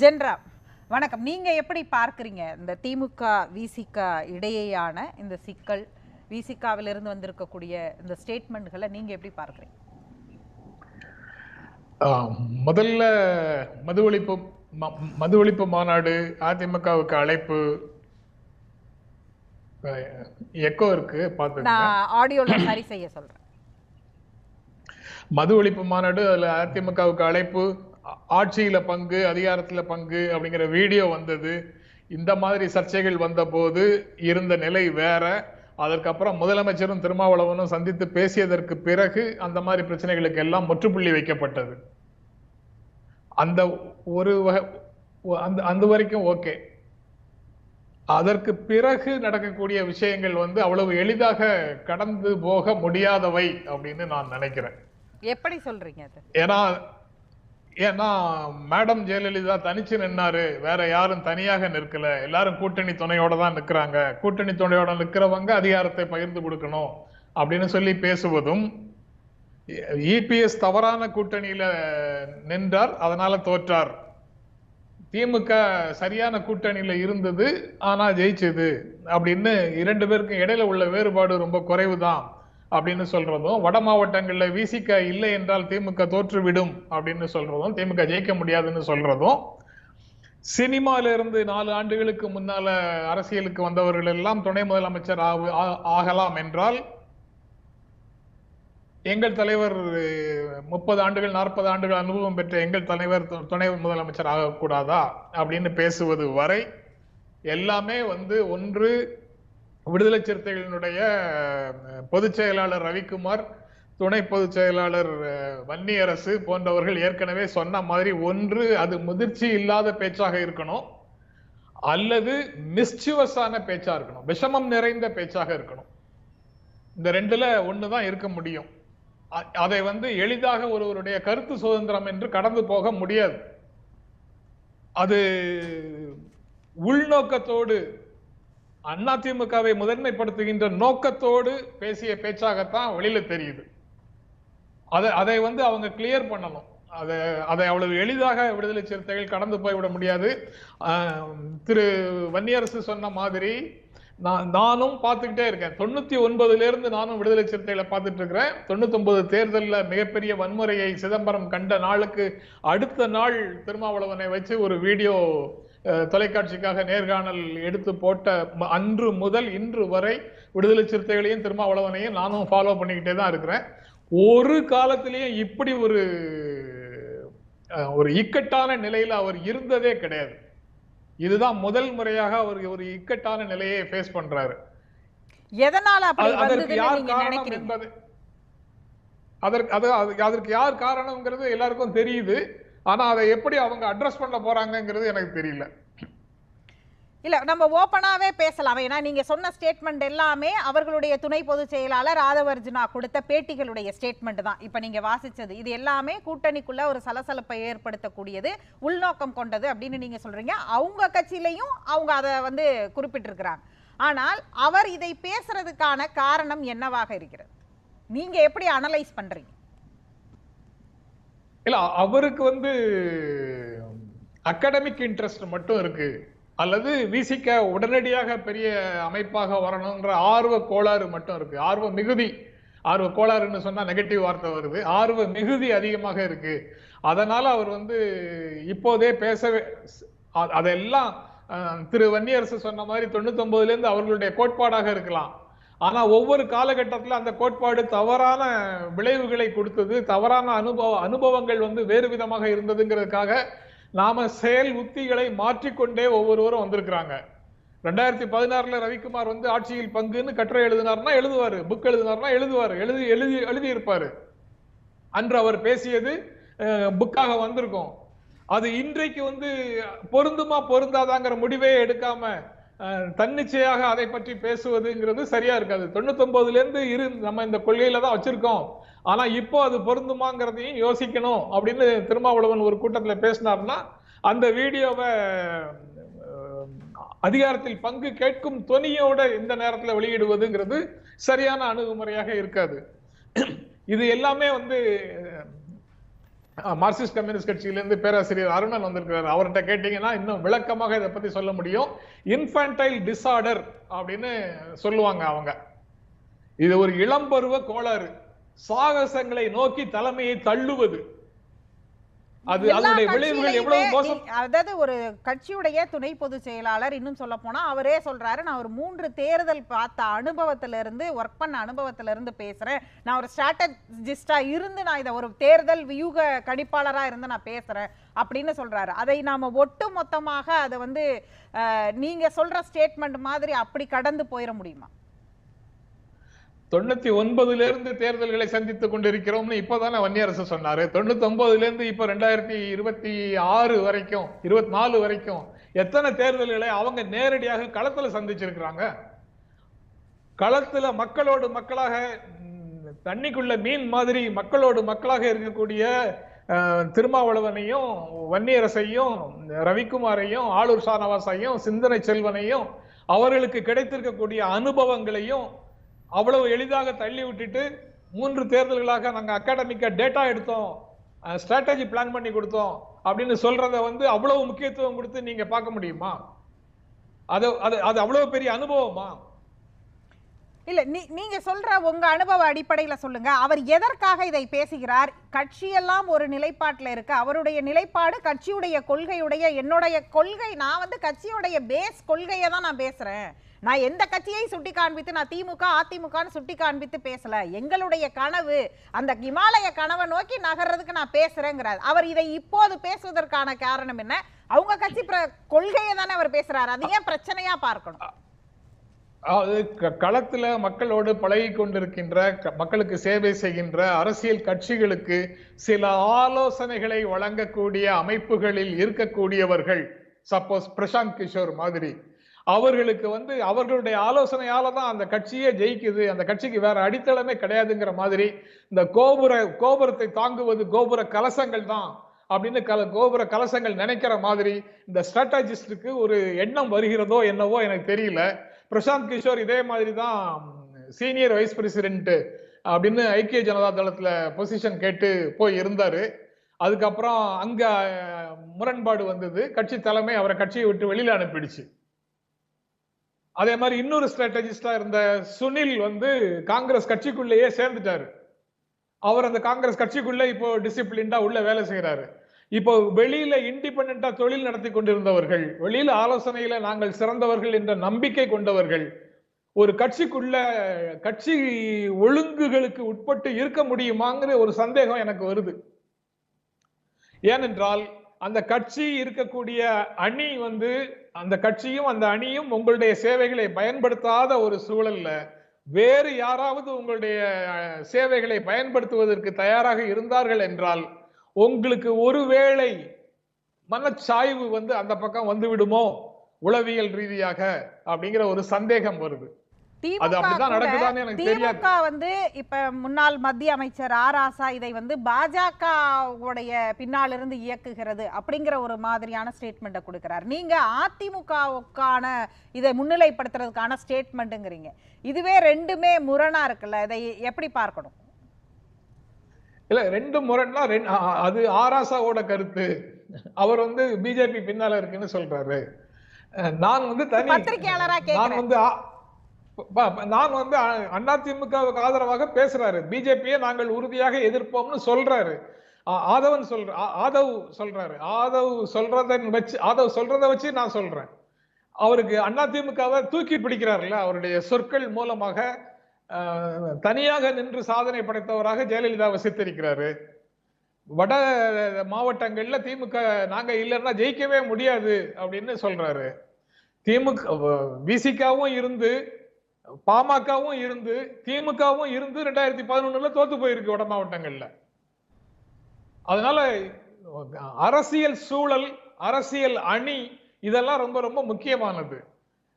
ஜென்ரா வணக்கம். நீங்க எப்படி பார்க்கறீங்க இந்த திமுக விசிக இடையேயான இந்த சிக்கல்? விசிகாவிலிருந்து வந்திருக்கக்கூடிய இந்த ஸ்டேட்மெண்ட்களை நீங்க எப்படி பார்க்கறீங்க? முதல்ல மது ஒழிப்பு மது ஒழிப்பு மாநாடு அதிமுகவுக்கு அழைப்பு எக்கோ இருக்கு நான் ஆடியோல சரி செய்ய சொல்றேன். மது ஒழிப்பு மாநாடு அதுல அதிமுகவுக்கு அழைப்பு ஆட்சியில பங்கு அதிகாரத்துல பங்கு அப்படிங்கிற வீடியோ வந்தது. இந்த மாதிரி சர்ச்சைகள் வந்தபோது இருந்த நிலை வேற. அதற்கப்புறம் முதலமைச்சரும் திருமாவளவனும் சந்தித்து பேசியதற்கு பிறகு அந்த மாதிரி பிரச்சனைகளுக்கு எல்லாம் முற்றுப்புள்ளி வைக்கப்பட்டது. அந்த ஒரு அந்த அந்த வரைக்கும் ஓகே அதற்கு பிறகு நடக்கக்கூடிய விஷயங்கள் வந்து அவ்வளவு எளிதாக கடந்து போக முடியாதவை அப்படின்னு நான் நினைக்கிறேன். எப்படி சொல்றீங்க ஏன்னா ஏன்னா மேடம் ஜெயலலிதா தனிச்சு நின்னாரு. வேற யாரும் தனியாக நிற்கல. எல்லாரும் கூட்டணி துணையோட தான் நிற்கிறாங்க கூட்டணி துணையோட நிற்கிறவங்க அதிகாரத்தை பகிர்ந்து கொடுக்கணும் அப்படின்னு சொல்லி பேசுவதும் இபிஎஸ் தவறான கூட்டணியில நின்றார் அதனால தோற்றார். திமுக சரியான கூட்டணியில இருந்தது ஆனா ஜெயிச்சது அப்படின்னு இரண்டு பேருக்கும் இடையில உள்ள வேறுபாடு ரொம்ப குறைவு தான் அப்படின்னு சொல்றதும் வட மாவட்டங்களில் விசிக இல்லை என்றால் திமுக தோற்றுவிடும் அப்படின்னு சொல்றதும் திமுக ஜெயிக்க முடியாதுன்னு சொல்றதும் சினிமால இருந்து நாலு ஆண்டுகளுக்கு முன்னால அரசியலுக்கு வந்தவர்கள் எல்லாம் துணை முதலமைச்சர் ஆ- ஆகலாம் என்றால் எங்கள் தலைவர் முப்பது ஆண்டுகள் நாற்பது ஆண்டுகள் அனுபவம் பெற்ற எங்கள் தலைவர் துணை முதலமைச்சர் ஆகக்கூடாதா அப்படின்னு பேசுவது வரை எல்லாமே வந்து ஒன்று விடுதலை சிறுத்தைகளினுடைய பொதுச் செயலாளர் ரவிக்குமார் துணை பொதுச் செயலாளர் வன்னியரசு போன்றவர்கள் ஏற்கனவே சொன்ன மாதிரி ஒன்று அது முதிர்ச்சி இல்லாத பேச்சாக இருக்கணும். அல்லது மிஸ்டிவஸான பேச்சா இருக்கணும். விஷமம் நிறைந்த பேச்சாக இருக்கணும். இந்த ரெண்டுல ஒண்ணுதான் இருக்க முடியும். அதை வந்து எளிதாக ஒருவருடைய கருத்து சுதந்திரம் என்று கடந்து போக முடியாது. அது உள்நோக்கத்தோடு அதிமுகவை முதன்மைப்படுத்துகின்ற நோக்கத்தோடு பேசிய பேச்சாகத்தான் வெளியில தெரியுது. அதை அதை வந்து அவங்க கிளியர் பண்ணணும். அதை அதை அவ்வளவு எளிதாக விடுதலை சிறுத்தைகள் கடந்து போய்விட முடியாது. திரு வன்னியரசு சொன்ன மாதிரி நான் நானும் பார்த்துக்கிட்டே இருக்கேன். தொண்ணூத்தி ஒன்பதுல இருந்து நானும் விடுதலை சிறுத்தைகளை பார்த்துட்டு இருக்கிறேன் தொண்ணூத்தி ஒன்பது தேர்தலில் மிகப்பெரிய வன்முறையை சிதம்பரம் கண்ட நாளுக்கு அடுத்த நாள் திருமாவளவனை வச்சு ஒரு வீடியோ தொலைக்காட்சிக்காக நேர்காணல் எடுத்து போட்ட அன்று முதல் இன்று வரை விடுதலை சிறுத்தைகளையும் திருமாவளவனையும் நானும் ஃபாலோ பண்ணிக்கிட்டே தான் இருக்கிறேன். ஒரு காலத்திலேயும் இப்படி ஒரு ஒரு இக்கட்டான நிலையில அவர் இருந்ததே கிடையாது. இதுதான் முதல் முறையாக அவர் ஒரு இக்கட்டான நிலையை ஃபேஸ் பண்றாரு. எதனால அதற்கு யார் காரணம் என்பது அதற்கு அது அது- அதற்கு யார் காரணம்ங்கிறது எல்லாருக்கும் தெரியுது. ஆனா அதை எப்படி அவங்க அட்ரஸ் பண்ண போறாங்கிறது எனக்கு தெரியல. இல்ல நம்ம ஓப்பனாவே பேசலாம். ஏன்னா நீங்க சொன்ன ஸ்டேட்மெண்ட் எல்லாமே அவர்களுடைய துணை பொதுச் செயலாளர் ராதவர்ஜுனா கொடுத்த பேட்டிகளுடைய ஸ்டேட்மெண்ட் தான். இப்ப நீங்க வாசிச்சது. இது எல்லாமே கூட்டணிக்குள்ள ஒரு சலசலப்பை ஏற்படுத்தக்கூடியது உள்நோக்கம் கொண்டது அப்படின்னு நீங்க சொல்றீங்க. அவங்க கட்சியிலையும் அவங்க அதை வந்து குறிப்பிட்டிருக்கிறாங்க. ஆனால் அவர் இதை பேசுறதுக்கான காரணம் என்னவாக இருக்கிறது? நீங்க எப்படி அனலைஸ் பண்றீங்க? இல்ல அவருக்கு வந்து அகாடமிக் இன்ட்ரெஸ்ட் மட்டும் இருக்கு. அல்லது விசிக்க உடனடியாக பெரிய அமைப்பாக வரணும்ன்ற ஆர்வ கோளாறு மட்டும் இருக்கு. ஆர்வ மிகுதி. ஆர்வ கோளாறுன்னு சொன்னா நெகட்டிவ் வார்த்தை வருது. ஆர்வ மிகுதி அதிகமாக இருக்கு. அதனால அவர் வந்து இப்போதே பேசவே அதெல்லாம் திரு வன்னியரசு சொன்ன மாதிரி தொண்ணூத்தி இருந்து அவர்களுடைய கோட்பாடாக இருக்கலாம். ஆனா ஒவ்வொரு காலகட்டத்துல அந்த கோட்பாடு தவறான விளைவுகளை கொடுத்தது தவறான அனுபவ அனுபவங்கள் வந்து வேறு விதமாக இருந்ததுங்கிறதுக்காக நாம செயல் உத்திகளை மாற்றிக்கொண்டே ஒவ்வொருவரும் வந்திருக்கிறாங்க. ரெண்டாயிரத்தி பதினாறுல ரவிக்குமார் வந்து ஆட்சியில் பங்குன்னு கட்டுரை எழுதினார்னா எழுதுவாரு புக் எழுதினார்னா எழுதுவாரு எழுதி எழுதி எழுதி இருப்பாரு அன்று அவர் பேசியது புக்காக வந்திருக்கும். அது இன்றைக்கு வந்து பொருந்துமா பொருந்தாதாங்கிற முடிவே எடுக்காம தன்னிச்சையாக அதை பற்றி பேசுவதுங்கிறது சரியா இருக்காது. தொண்ணூத்தொன்பதுலேருந்து இரு நம்ம இந்த கொள்கையில தான் வச்சிருக்கோம். ஆனா இப்போ அது பொருந்துமாங்கிறதையும் யோசிக்கணும் அப்படின்னு திருமாவளவன் ஒரு கூட்டத்தில் பேசினார்னா அந்த வீடியோவை அதிகாரத்தில் பங்கு கேட்கும் துணியோட இந்த நேரத்தில் வெளியிடுவதுங்கிறது சரியான அணுகுமுறையாக இருக்காது. இது எல்லாமே வந்து மார்க்சிஸ்ட் கம்யூனிஸ்ட் கட்சியிலிருந்து பேராசிரியர் அருணன் வந்திருக்கிறார். அவர்கிட்ட கேட்டீங்கன்னா இன்னும் விளக்கமாக இதை பத்தி சொல்ல முடியும். இன்ஃபன்டைல் டிசார்டர் அப்படின்னு சொல்லுவாங்க அவங்க. இது ஒரு இளம்பருவ கோளாறு. சாகசங்களை நோக்கி தலைமையை தள்ளுவது. அது அதனுடைய விளைவுகள் எவ்வளவு மோசம்? அதாவது ஒரு கட்சியுடைய துணை பொதுச் செயலாளர் இன்னும் சொல்ல போனா அவரே சொல்றாரு நான் ஒரு மூன்று தேர்தல் பார்த்த அனுபவத்துல இருந்து ஒர்க் பண்ண அனுபவத்துல இருந்து பேசுறேன். நான் ஒரு ஸ்ட்ராட்டஜிஸ்டா இருந்து நான் இதை ஒரு தேர்தல் வியூக கணிப்பாளரா இருந்து நான் பேசுறேன் அப்படின்னு சொல்றாரு. அதை நாம ஒட்டு மொத்தமாக அதை வந்து நீங்க சொல்ற ஸ்டேட்மெண்ட் மாதிரி அப்படி கடந்து போயிட முடியுமா? தொண்ணூத்தி ஒன்பதுல இருந்து தேர்தல்களை சந்தித்துக் கொண்டிருக்கிறோம்னு இப்பதானே வன்னியரசு சொன்னாரு. தொண்ணூத்தி ஒன்பதுல இருந்து இப்ப ரெண்டாயிரத்தி இருபத்தி ஆறு வரைக்கும் இருபத்தி நாலு வரைக்கும் எத்தனை தேர்தல்களை அவங்க நேரடியாக களத்துல சந்திச்சிருக்கிறாங்க? களத்துல மக்களோடு மக்களாக தண்ணிக்குள்ள மீன் மாதிரி மக்களோடு மக்களாக இருக்கக்கூடிய திருமாவளவனையும் வன்னியரசையும் ரவிக்குமாரையும் ஆளூர் ஷானவாசையும் சிந்தனை செல்வனையும் அவர்களுக்கு கிடைத்திருக்கக்கூடிய அனுபவங்களையும் அவ்வளவு எளிதாக தள்ளி விட்டுட்டு மூன்று தேர்தல்களாக நாங்கள் அகாடமிக்கா டேட்டா எடுத்தோம். ஸ்ட்ராட்டஜி பிளான் பண்ணி கொடுத்தோம். அப்படின்னு சொல்றத வந்து அவ்வளவு முக்கியத்துவம் கொடுத்து நீங்க பார்க்க முடியுமா? அது அது அது அவ்வளவு பெரிய அனுபவமா? இல்ல நீ நீங்க சொல்ற உங்க அனுபவ அடிப்படையில சொல்லுங்க. அவர் எதற்காக இதை பேசுகிறார்? கட்சியெல்லாம் ஒரு நிலைப்பாட்டில் இருக்கு. அவருடைய நிலைப்பாடு கட்சியுடைய கொள்கையுடைய என்னுடைய கொள்கை நான் வந்து கட்சியுடைய பேஸ் கொள்கையை தான் நான் பேசுறேன். நான் எந்த கட்சியை சுட்டி காண்பித்து நான் திமுக அதிமுகன்னு சுட்டி காண்பித்து பேசல. எங்களுடைய கனவு அந்த இமாலய கனவை நோக்கி நகர்றதுக்கு நான் பேசுறேங்கிறார். அவர் இதை இப்போது பேசுவதற்கான காரணம் என்ன? அவங்க கட்சி பிர- கொள்கையை தானே அவர் பேசுறாரு. அது ஏன் பிரச்சனையா பார்க்கணும். அது க- களத்துல மக்களோடு பழகி கொண்டிருக்கின்ற க- மக்களுக்கு சேவை செய்கின்ற அரசியல் கட்சிகளுக்கு சில ஆலோசனைகளை வழங்கக்கூடிய அமைப்புகளில் இருக்கக்கூடியவர்கள் சப்போஸ் பிரசாந்த் கிஷோர் மாதிரி அவர்களுக்கு வந்து அவர்களுடைய ஆலோசனையால தான் அந்த கட்சியே ஜெயிக்குது அந்த கட்சிக்கு வேற அடித்தளமே கிடையாதுங்கிற மாதிரி இந்த கோபுர கோபுரத்தை தாங்குவது கோபுர கலசங்கள் தான் அப்படின்னு கல கோபுர கலசங்கள் நினைக்கிற மாதிரி இந்த ஸ்ட்ராட்டஜிஸ்டுக்கு ஒரு எண்ணம் வருகிறதோ என்னவோ எனக்கு தெரியல. பிரசாந்த் கிஷோர் இதே மாதிரி தான் சீனியர் வைஸ் பிரசிடென்ட் அப்படின்னு ஐக்கிய ஜனதா தளத்துல பொசிஷன் கேட்டு போய் இருந்தாரு. அதுக்கப்புறம் அங்க முரண்பாடு வந்தது. கட்சி தலைமை அவரை கட்சியை விட்டு வெளியில அனுப்பிடுச்சு. அதே மாதிரி இன்னொரு ஸ்ட்ராட்டஜிஸ்டா இருந்த சுனில் வந்து காங்கிரஸ் கட்சிக்குள்ளேயே சேர்ந்துட்டாரு. அவர் அந்த காங்கிரஸ் கட்சிக்குள்ள இப்போ டிசிப்ளின்டா உள்ள வேலை செய்யறாரு இப்போ வெளியில இண்டிபெண்டா தொழில் நடத்தி கொண்டிருந்தவர்கள் வெளியில ஆலோசனையில நாங்கள் சிறந்தவர்கள் என்ற நம்பிக்கை கொண்டவர்கள் ஒரு கட்சிக்குள்ள கட்சி ஒழுங்குகளுக்கு உட்பட்டு இருக்க முடியுமாங்கிற ஒரு சந்தேகம் எனக்கு வருது. ஏனென்றால் அந்த கட்சி இருக்கக்கூடிய அணி வந்து அந்த கட்சியும் அந்த அணியும் உங்களுடைய சேவைகளை பயன்படுத்தாத ஒரு சூழல்ல வேறு யாராவது உங்களுடைய சேவைகளை பயன்படுத்துவதற்கு தயாராக இருந்தார்கள் என்றால் உங்களுக்கு ஒருவேளை மனச்சாய்வு வந்து அந்த பக்கம் வந்து விடுமோ உளவியல் ரீதியாக அப்படிங்கிற ஒரு சந்தேகம் வருது. திமுக வந்து இப்ப முன்னாள் மத்திய அமைச்சர் ஆர் ஆசா இதை வந்து பாஜக உடைய பின்னால் இருந்து இயக்குகிறது அப்படிங்கிற ஒரு மாதிரியான ஸ்டேட்மெண்ட்டை கொடுக்கிறார். நீங்க அதிமுகவுக்கான இதை முன்னிலைப்படுத்துறதுக்கான ஸ்டேட்மெண்ட்டுங்கிறீங்க இதுவே ரெண்டுமே முரணா இருக்குல்ல? இதை எப்படி பார்க்கணும்? இல்ல ரெண்டு முரண்னா அது ஆராசாவோட கருத்து. அவர் வந்து பிஜேபி பின்னால இருக்குன்னு சொல்றாரு. நான் வந்து தனி நான் வந்து நான் வந்து அதிமுகவுக்கு ஆதரவாக பேசுறாரு. பிஜேபியை நாங்கள் உறுதியாக எதிர்ப்போம்னு சொல்றாரு. ஆதவன் சொல்ற ஆதவ் சொல்றாரு. ஆதவ் சொல்றத வச்சு ஆதவ் சொல்றத வச்சு நான் சொல்றேன். அவருக்கு அதிமுகவை தூக்கி பிடிக்கிறாருல்ல அவருடைய சொற்கள் மூலமாக தனியாக நின்று சாதனை படைத்தவராக ஜெயலலிதாவை வசித்திருக்கிறாரு. வட மாவட்டங்கள்ல திமுக நாங்க இல்லைன்னா ஜெயிக்கவே முடியாது அப்படின்னு சொல்றாரு. திமுக விசிகாவும் இருந்து பாமகவும் இருந்து திமுகவும் இருந்து ரெண்டாயிரத்தி பதினொன்னுல தோத்து போயிருக்கு வட மாவட்டங்கள்ல. அதனால அரசியல் சூழல் அரசியல் அணி இதெல்லாம் ரொம்ப ரொம்ப முக்கியமானது.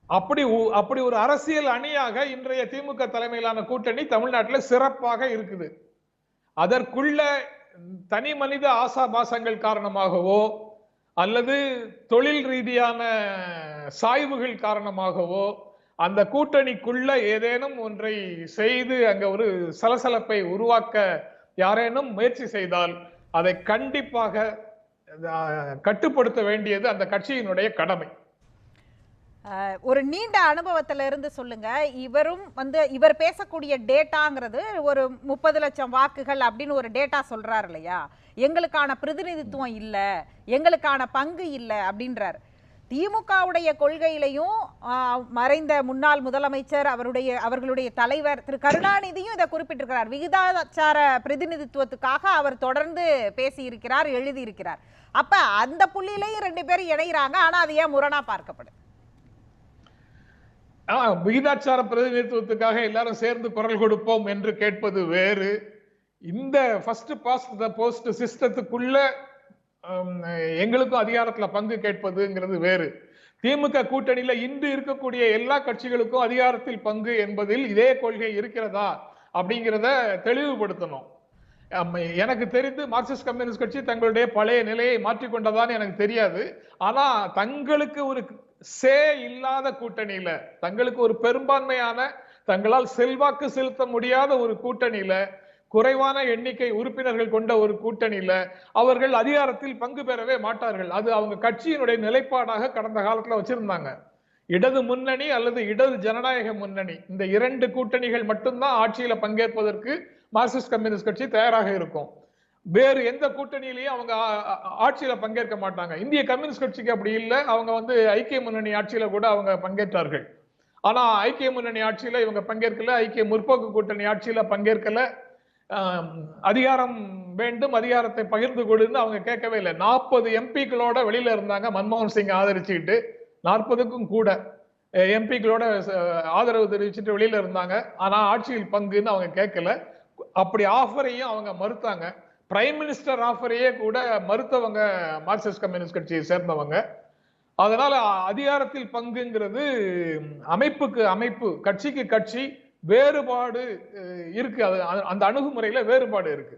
அப்படி அப்படி ஒரு அரசியல் அணியாக இன்றைய திமுக தலைமையிலான கூட்டணி தமிழ்நாட்டில் சிறப்பாக இருக்குது. அதற்குள்ள தனி மனித ஆசாபாசங்கள் காரணமாகவோ அல்லது தொழில் ரீதியான சாய்வுகள் காரணமாகவோ அந்த கூட்டணிக்குள்ள ஏதேனும் ஒன்றை செய்து அங்க ஒரு சலசலப்பை உருவாக்க யாரேனும் முயற்சி செய்தால் அதை கண்டிப்பாக கட்டுப்படுத்த வேண்டியது அந்த கட்சியினுடைய கடமை. ஒரு நீண்ட அனுபவத்துல இருந்து சொல்லுங்க. இவரும் வந்து இவர் பேசக்கூடிய டேட்டாங்கிறது ஒரு முப்பது லட்சம் வாக்குகள் அப்படின்னு ஒரு டேட்டா சொல்றாரு இல்லையா? எங்களுக்கான பிரதிநிதித்துவம் இல்லை எங்களுக்கான பங்கு இல்லை அப்படின்றார். திமுகவுடைய கொள்கையிலையும் மறைந்த முன்னாள் முதலமைச்சர் அவருடைய அவர்களுடைய தலைவர் திரு கருணாநிதியும் இதை குறிப்பிட்டிருக்கிறார். விகிதாச்சார பிரதிநிதித்துவத்துக்காக அவர் தொடர்ந்து பேசியிருக்கிறார் எழுதியிருக்கிறார். அப்ப அந்த புள்ளியிலையும் ரெண்டு பேரும் இணைகிறாங்க ஆனா அது ஏன் முரணா பார்க்கப்படுது விகிதாச்சார பிரதிநிதித்துவத்துக்காக எல்லாரும் சேர்ந்து குரல் கொடுப்போம் என்று கேட்பது வேறு. இந்த ஃபர்ஸ்ட் பாஸ்ட் த போஸ்ட் சிஸ்டத்துக்குள்ள எங்களுக்கும் அதிகாரத்துல பங்கு கேட்பதுங்கிறது வேறு. திமுக கூட்டணியில இன்று இருக்கக்கூடிய எல்லா கட்சிகளுக்கும் அதிகாரத்தில் பங்கு என்பதில் இதே கொள்கை இருக்கிறதா அப்படிங்கிறத தெளிவுபடுத்தணும். எனக்கு தெரிந்து மார்க்சிஸ்ட் கம்யூனிஸ்ட் கட்சி தங்களுடைய பழைய நிலையை மாற்றிக்கொண்டதான்னு எனக்கு தெரியாது. ஆனா தங்களுக்கு ஒரு சே இல்லாத கூட்டணியில தங்களுக்கு ஒரு பெரும்பான்மையான தங்களால் செல்வாக்கு செலுத்த முடியாத ஒரு கூட்டணியில குறைவான எண்ணிக்கை உறுப்பினர்கள் கொண்ட ஒரு கூட்டணியில அவர்கள் அதிகாரத்தில் பங்கு பெறவே மாட்டார்கள். அது அவங்க கட்சியினுடைய நிலைப்பாடாக கடந்த காலத்துல வச்சிருந்தாங்க. இடது முன்னணி அல்லது இடது ஜனநாயக முன்னணி இந்த இரண்டு கூட்டணிகள் மட்டும்தான் ஆட்சியில பங்கேற்பதற்கு மார்க்சிஸ்ட் கம்யூனிஸ்ட் கட்சி தயாராக இருக்கும். வேறு எந்த கூட்டணியிலையும் அவங்க ஆட்சியில பங்கேற்க மாட்டாங்க. இந்திய கம்யூனிஸ்ட் கட்சிக்கு அப்படி இல்லை. அவங்க வந்து ஐக்கிய முன்னணி ஆட்சியில கூட அவங்க பங்கேற்றார்கள். ஆனா ஐக்கிய முன்னணி ஆட்சியில இவங்க பங்கேற்கல. ஐக்கிய முற்போக்கு கூட்டணி ஆட்சியில பங்கேற்கல. அதிகாரம் வேண்டும் அதிகாரத்தை பகிர்ந்து கொடுன்னு அவங்க கேட்கவே இல்லை. நாற்பது எம்பிக்களோட வெளியில இருந்தாங்க. மன்மோகன் சிங் ஆதரிச்சுக்கிட்டு நாற்பதுக்கும் கூட எம்பிக்களோட ஆதரவு தெரிவிச்சுட்டு வெளியில இருந்தாங்க. ஆனா ஆட்சியில் பங்குன்னு அவங்க கேட்கல. அப்படி ஆஃபரையும் அவங்க மறுத்தாங்க. பிரைம் மினிஸ்டர் ஆஃபரையே கூட மறுத்தவங்க மார்க்சிஸ்ட் கம்யூனிஸ்ட் கட்சியை சேர்ந்தவங்க. அதனால அதிகாரத்தில் பங்குங்கிறது அமைப்புக்கு அமைப்பு கட்சிக்கு கட்சி வேறுபாடு இருக்கு. அது அந்த அணுகுமுறையில வேறுபாடு இருக்கு.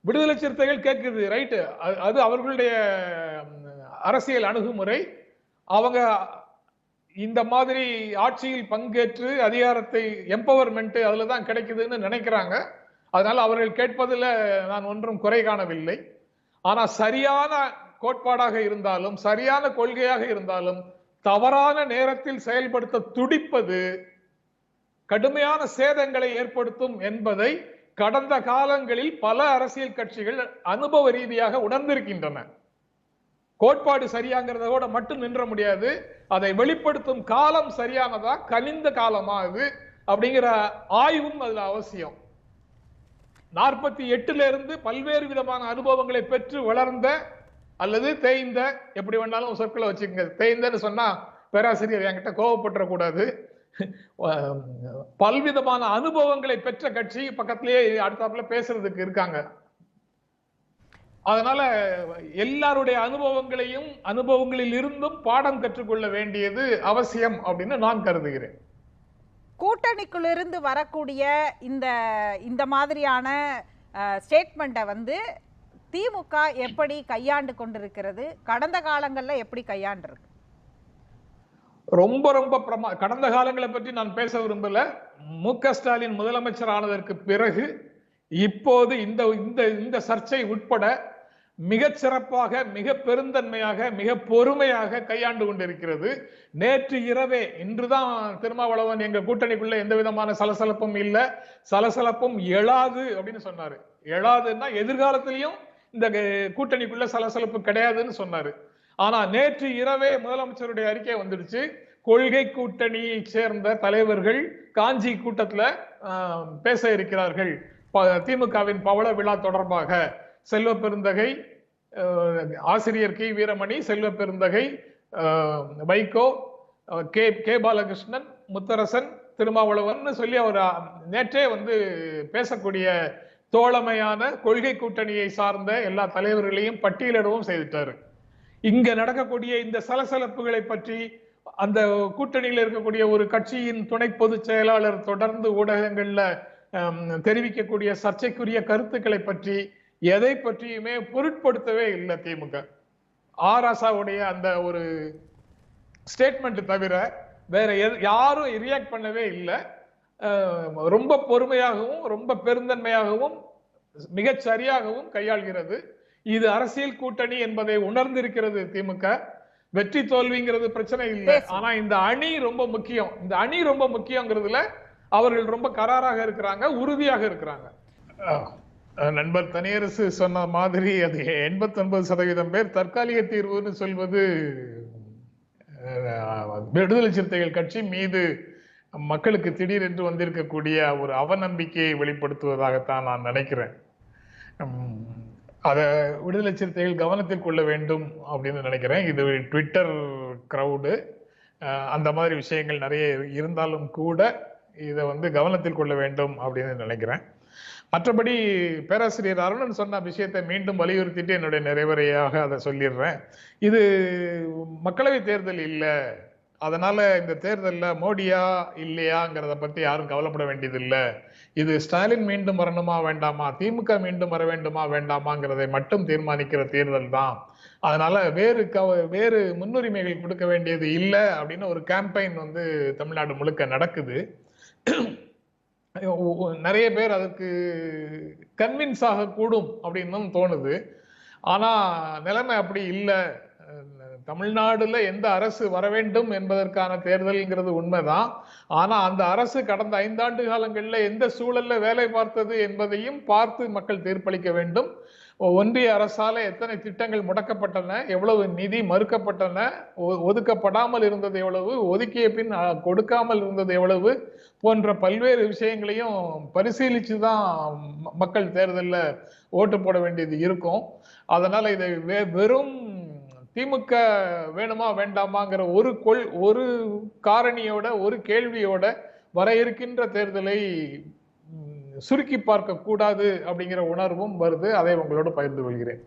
விடுதலை சிறுத்தைகள் கேட்குது ரைட்டு. அது அவர்களுடைய அரசியல் அணுகுமுறை. அவங்க இந்த மாதிரி ஆட்சியில் பங்கேற்று அதிகாரத்தை எம்பவர்மெண்ட் அதுல தான் கிடைக்குதுன்னு நினைக்கிறாங்க. அதனால் அவர்கள் கேட்பதில் நான் ஒன்றும் குறை காணவில்லை. ஆனால் சரியான கோட்பாடாக இருந்தாலும் சரியான கொள்கையாக இருந்தாலும் தவறான நேரத்தில் செயல்படுத்த துடிப்பது கடுமையான சேதங்களை ஏற்படுத்தும் என்பதை கடந்த காலங்களில் பல அரசியல் கட்சிகள் அனுபவ ரீதியாக உணர்ந்திருக்கின்றன. கோட்பாடு சரியாங்கிறதோட மட்டும் நின்ற முடியாது. அதை வெளிப்படுத்தும் காலம் சரியானதா கனிந்த காலமா இது அப்படிங்கிற ஆய்வும் அதுல அவசியம். நாற்பத்தி எட்டுல இருந்து பல்வேறு விதமான அனுபவங்களை பெற்று வளர்ந்த அல்லது தேய்ந்த எப்படி வேணாலும் சொற்களை வச்சுக்கோங்க. தேய்ந்தன்னு சொன்னா பேராசிரியர் என்கிட்ட கோவப்பட்டுற கூடாது பல்விதமான அனுபவங்களை பெற்ற கட்சி பக்கத்திலேயே அடுத்தாப்புல பேசுறதுக்கு இருக்காங்க. அதனால எல்லாருடைய அனுபவங்களையும் அனுபவங்களில் இருந்தும் பாடம் கற்றுக்கொள்ள வேண்டியது அவசியம் அப்படின்னு நான் கருதுகிறேன். கூட்டணிக்குள்ளிருந்து வரக்கூடிய இந்த இந்த மாதிரியான ஸ்டேட்மெண்ட்டை வந்து திமுக எப்படி கையாண்டு கொண்டிருக்கிறது? கடந்த காலங்களில் எப்படி கையாண்டிருக்கு? ரொம்ப ரொம்ப பிரமா கடந்த காலங்களை பற்றி நான் பேச விரும்பல. மு க ஸ்டாலின் முதலமைச்சர் ஆனதற்கு பிறகு இப்போது இந்த இந்த இந்த சர்ச்சை உட்பட மிகச் சிறப்பாக மிக பெருந்தன்மையாக மிக பொறுமையாக கையாண்டு கொண்டிருக்கிறது. நேற்று இரவே இன்றுதான் திருமாவளவன் எங்க கூட்டணிக்குள்ள எந்த விதமான சலசலப்பும் இல்ல. சலசலப்பும் எழாது அப்படின்னு சொன்னாரு. எழாதுன்னா எதிர்காலத்திலையும் இந்த கூட்டணிக்குள்ள சலசலப்பு கிடையாதுன்னு சொன்னாரு. ஆனா நேற்று இரவே முதலமைச்சருடைய அறிக்கை வந்துடுச்சு. கொள்கை கூட்டணியை சேர்ந்த தலைவர்கள் காஞ்சி கூட்டத்துல பேச இருக்கிறார்கள். ப- திமுகவின் பவள விழா தொடர்பாக. செல்வ பெருந்தகை ஆசிரியர் கி. வீரமணி செல்வ பெருந்தகை வைகோ கே. கே. பாலகிருஷ்ணன் முத்தரசன் திருமாவளவன் சொல்லி அவர் நேற்றே வந்து பேசக்கூடிய தோழமையான கொள்கை கூட்டணியை சார்ந்த எல்லா தலைவர்களையும் பட்டியலிடவும் செய்துட்டாரு. இங்க நடக்கக்கூடிய இந்த சலசலப்புகளை பற்றி அந்த கூட்டணியில் இருக்கக்கூடிய ஒரு கட்சியின் துணை பொதுச் செயலாளர் தொடர்ந்து ஊடகங்கள்ல தெரிவிக்கக்கூடிய சர்ச்சைக்குரிய கருத்துக்களை பற்றி எதை பற்றியுமே பொருட்படுத்தவே இல்லை திமுக. ஆராசாவுடைய அந்த ஒரு ஸ்டேட்மெண்ட் தவிர வேற எது- யாரும் ரியாக்ட் பண்ணவே இல்லை. ரொம்ப பொறுமையாகவும் ரொம்ப பெருந்தன்மையாகவும் மிகச் சரியாகவும் கையாள்கிறது. இது அரசியல் கூட்டணி என்பதை உணர்ந்திருக்கிறது திமுக. வெற்றி தோல்விங்கிறது பிரச்சனை இல்லை. ஆனா இந்த அணி ரொம்ப முக்கியம். இந்த அணி ரொம்ப முக்கியங்கிறதுல அவர்கள் ரொம்ப கராராக இருக்கிறாங்க உறுதியாக இருக்கிறாங்க. நண்பர் தனியரசு சொன்ன மாதிரி அது எண்பத்தி ஒன்பது சதவீதம் பேர் தற்காலிக தீர்வுன்னு சொல்வது விடுதலை சிறுத்தைகள் கட்சி மீது மக்களுக்கு திடீரென்று வந்திருக்கக்கூடிய ஒரு அவநம்பிக்கையை வெளிப்படுத்துவதாகத்தான் நான் நினைக்கிறேன். அதை விடுதலை சிறுத்தைகள் கவனத்தில் கொள்ள வேண்டும் அப்படின்னு நினைக்கிறேன். இது ட்விட்டர் க்ரௌடு அந்த மாதிரி விஷயங்கள் நிறைய இருந்தாலும் கூட இதை வந்து கவனத்தில் கொள்ள வேண்டும் அப்படின்னு நினைக்கிறேன். மற்றபடி பேராசிரியர் அருணன் சொன்ன விஷயத்தை மீண்டும் வலியுறுத்திட்டு என்னுடைய நிறைவுரையாக அதை சொல்லிடுறேன். இது மக்களவை தேர்தல் இல்லை. அதனால இந்த தேர்தலில் மோடியா இல்லையாங்கிறத பத்தி யாரும் கவலைப்பட வேண்டியதில்லை. இது ஸ்டாலின் மீண்டும் வரணுமா வேண்டாமா? திமுக மீண்டும் வர வேண்டுமா வேண்டாமாங்கிறதை மட்டும் தீர்மானிக்கிற தேர்தல் தான். அதனால வேறு கவ வேறு முன்னுரிமைகள் கொடுக்க வேண்டியது இல்லை அப்படின்னு ஒரு கேம்பெயின் வந்து தமிழ்நாடு முழுக்க நடக்குது. நிறைய பேர் அதுக்கு கன்வின்ஸ் ஆகக்கூடும் அப்படின்னும் தோணுது. ஆனா நிலைமை அப்படி இல்லை. தமிழ்நாடுல எந்த அரசு வர வேண்டும் என்பதற்கான தேர்தல்ங்கிறது உண்மைதான். ஆனா அந்த அரசு கடந்த ஐந்தாண்டு காலங்கள்ல எந்த சூழல்ல வேலை பார்த்தது என்பதையும் பார்த்து மக்கள் தீர்ப்பளிக்க வேண்டும். ஒன்றிய அரசால எத்தனை திட்டங்கள் முடக்கப்பட்டன எவ்வளவு நிதி மறுக்கப்பட்டன ஒ- ஒதுக்கப்படாமல் இருந்தது எவ்வளவு ஒதுக்கிய பின் கொடுக்காமல் இருந்தது எவ்வளவு போன்ற பல்வேறு விஷயங்களையும் பரிசீலித்து தான் மக்கள் தேர்தலில் ஓட்டு போட வேண்டியது இருக்கும். அதனால இதை வெ- வெறும் திமுக வேணுமா வேண்டாமாங்கிற ஒரு கொள் ஒரு காரணியோட ஒரு கேள்வியோட வர இருக்கின்ற தேர்தலை சுருக்கி பார்க்க கூடாது அப்படிங்கிற உணர்வும் வருது. அதை உங்களோட பகிர்ந்து கொள்கிறேன்.